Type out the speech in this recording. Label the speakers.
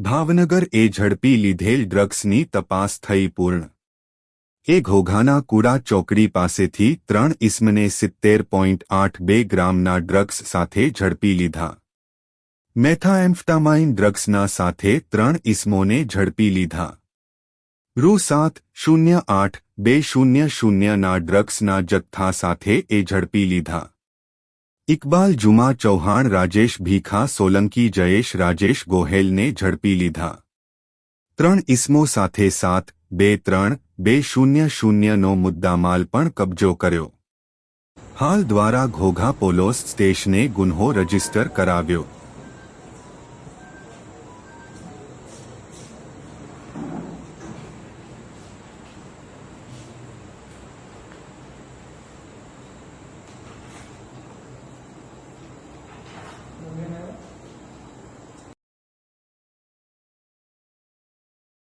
Speaker 1: ભાવનગર એ ઝડપી લીધેલ ડ્રગ્સની તપાસ થઈ પૂર્ણ એ ઘોઘાના કુડા ચોકડી પાસેથી ત્રણ ઇસમને સિત્તેર પોઈન્ટ આઠ બે ગ્રામના ડ્રગ્સ સાથે ઝડપી લીધા મેથાએમ્ફટામાઇન ડ્રગ્સના સાથે ત્રણ ઇસમોને ઝડપી લીધા રૂ સાત શૂન્ય આઠ બે શૂન્ય શૂન્યના ડ્રગ્સના જથ્થા સાથે એ ઝડપી લીધા ઇકબાલ જુમા ચૌહાણ, રાજેશ ભીખા, સોલંકી જયેશ, રાજેશ ગોહેલને ઝડપી લીધા. ત્રણ ઇસમો સાથે સાત, બે ત્રણ, બે શૂન્ય શૂન્યનો મુદ્દામાલ પણ કબજો કર્યો. હાલ દ્વારા ઘોઘા પોલોસ સ્ટેશને ગુન્હો રજિસ્ટર કરાવ્યો. Amen.